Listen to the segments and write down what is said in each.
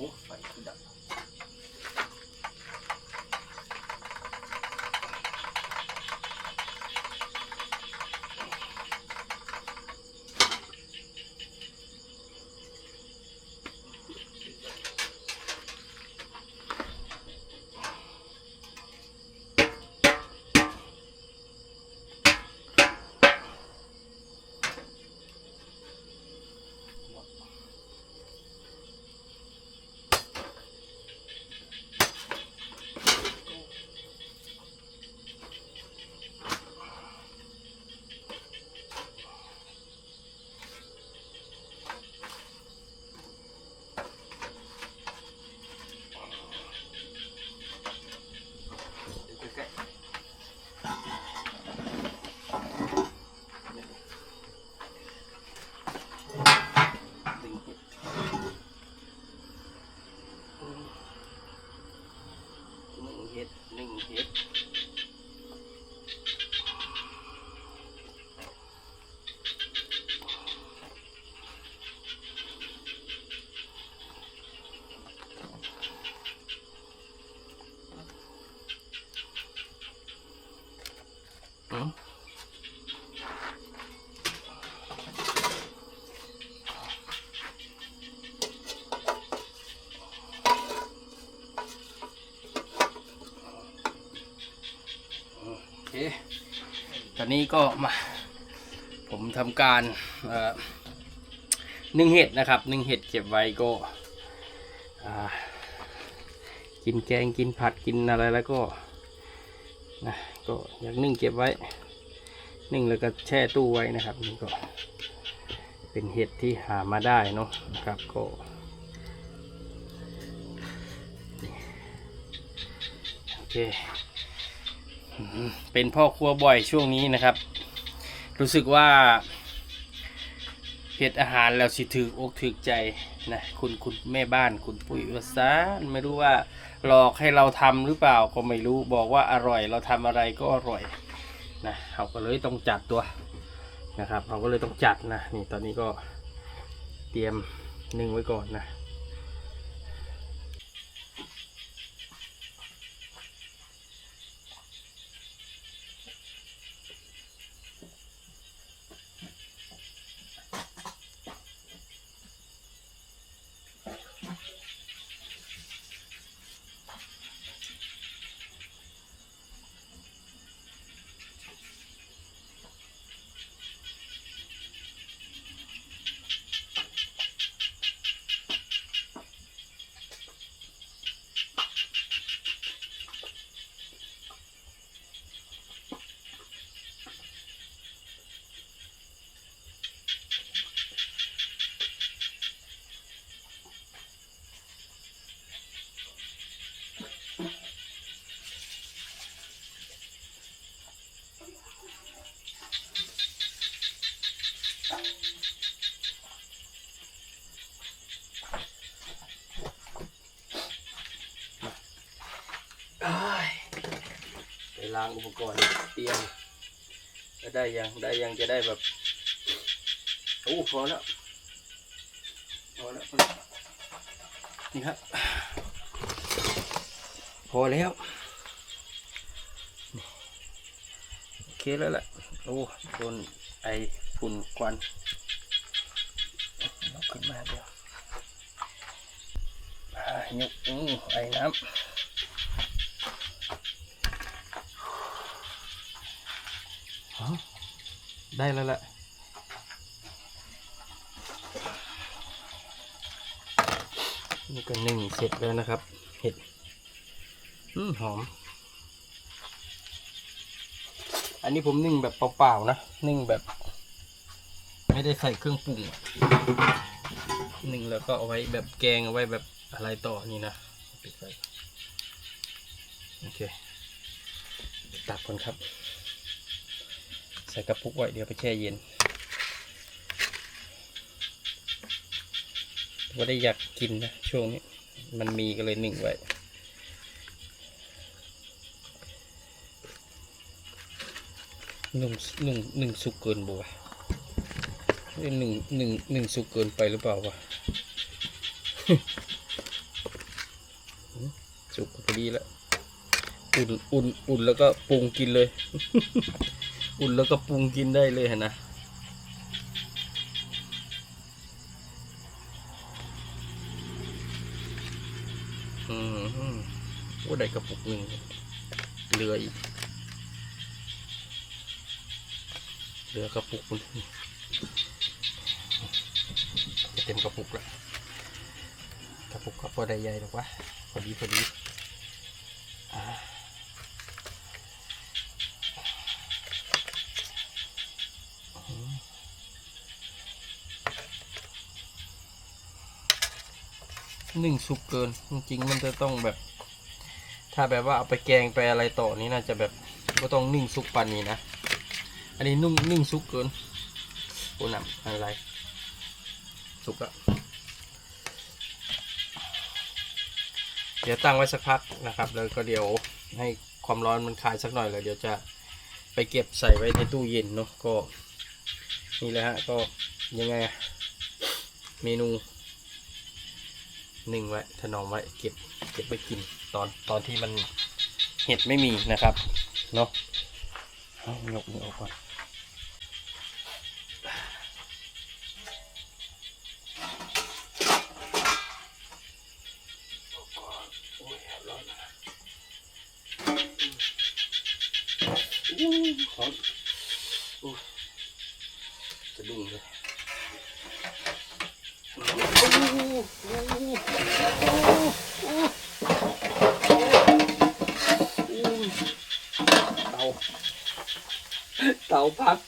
อ้ไหนึ่งเฮ็ดหนึ่งเฮ็ด ตอนนี้ก็มา ผมทำการนึ่งเห็ดนะครับนึ่งเห็ดเก็บไว้ก็กินแกงกินผัดกินอะไรแล้วก็นะก็อยากนึ่งเก็บไว้ นึ่งแล้วก็แช่ตู้ไว้นะครับนี่ก็เป็นเห็ดที่หามาได้เนาะนะครับก็โอเค เป็นพ่อครัวบ่อยช่วงนี้นะครับ รู้สึกว่าเห็ดอาหารแล้วสิถืออกถือใจนะคุณคุณแม่บ้านคุณปุ้ยวสานไม่รู้ว่าหลอกให้เราทำหรือเปล่าก็ไม่รู้บอกว่าอร่อย เราทำอะไรก็อร่อยนะเราก็เลยต้องจัดตัวนะครับ เราก็เลยต้องจัดนะนี่ตอนนี้ก็เตรียมนึ่งไว้ก่อนนะ ล้างอุปกรณ์เตรียมก็ได้ยังได้ยังจะได้แบบโอ้พอแล้วพอแล้วพอแล้วนี่ครับพอแล้วโอเคแล้วแหละโอ้โดนไอฝุ่นควันยกขึ้นมาเดียวอ่ายกอู้ไอน้ำ ได้แล้วแหละนี่ก็หนึ่งเสร็จแล้วนะครับ เห็ดอืมหอม อันนี้ผมนึ่งแบบเปล่าๆนะ นึ่งแบบ ไม่ได้ใส่เครื่องปรุงนึ่งแล้วก็เอาไว้แบบแกงเอาไว้แบบอะไรต่อนี่นะปิดไฟโอเคตักก่อนครับ ใส่กระปุกไว้เดี๋ยวไปแช่เย็นว่าได้อยากกินนะช่วงนี้ มันมีก็เลยหนึ่งไว้หนึ่งหนึ่งหนึ่งสุกเกินบัวะเอ้ยหนึ่งหนึ่งหนึ่งสุกเกินไปหรือเปล่าวะสุกพอดีแล้ว อุ่นอุ่นอุ่นแล้วก็ปรุงกินเลย อุ่นแล้วก็ปรุงกินได้เลยนะอืมโอ้ได้กระปุกหนึ่งเหลืออีกเหลือกระปุกหนึ่งจะเต็มกระปุกล้วกระปุกก็พอได้ใหญ่หรอกวะพอดีพอดีอ่า นึ่งสุกเกิน จริงๆ มันจะต้องแบบ ถ้าแบบว่าเอาไปแกงไปอะไรต่อนี้น่าจะแบบก็ต้องนึ่งสุกปานนี้นะ อันนี้นุ่มนึ่งสุกเกินโอ้หนำอะไร สุกแล้วเดี๋ยวตั้งไว้สักพักนะครับ แล้วก็เดี๋ยวให้ความร้อนมันคลายสักหน่อยแล้วเดี๋ยวจะไปเก็บใส่ไว้ในตู้เย็นเนาะก็นี่แหละฮะก็ยังไงเมนู นึ่งไว้ถนอมไว้เก็บเก็บไปกินตอนตอนที่มันเห็ดไม่มีนะครับเนาะเอายกนี่ออกก่อนโอ้ยร้อนอู้ร้อนอู้จะดุ้งเลยอู้อู้อู้เตาเตาพัก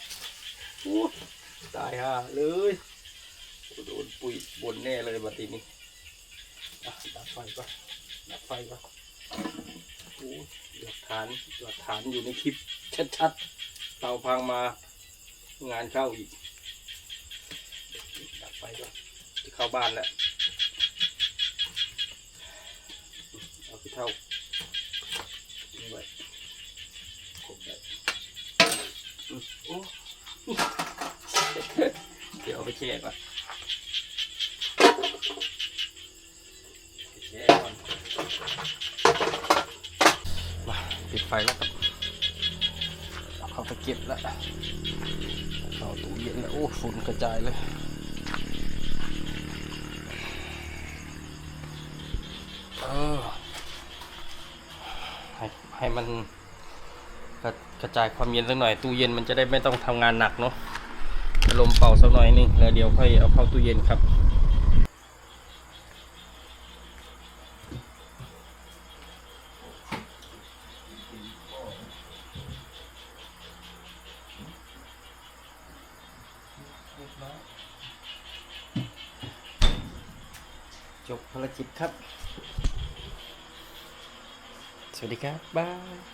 ตายห่าเลยโดนปุ๋ยบนแน่เลยบัดนี้ดับไฟก่อนดับไฟก่อนโอ้ยหลักฐานหลักฐานอยู่ในคลิป ชัดๆเตาพังมางานเข้าอีกดับไฟก่อนจะเข้าบ้านแล้วเอาพี่เท่านี่ไว้ครบเลยอืมโอ้ เดี๋ยวเอาไปแช่ก่อนไปแช่ก่อนมาปิดไฟแล้วครับเอาเข้าไปเก็บแล้วเข้าตู้เย็นแล้วโอ้ฝุ่นกระจายเลยเออให้ให้มันกระกระจายความเย็นสักหน่อย ตู้เย็นมันจะได้ไม่ต้องทำงานหนักเนาะ ลมเป่าสักหน่อยนึงแล้วเดี๋ยวค่อยเอาเข้าตู้เย็นครับจบภารกิจครับ สวัสดีครับ บาย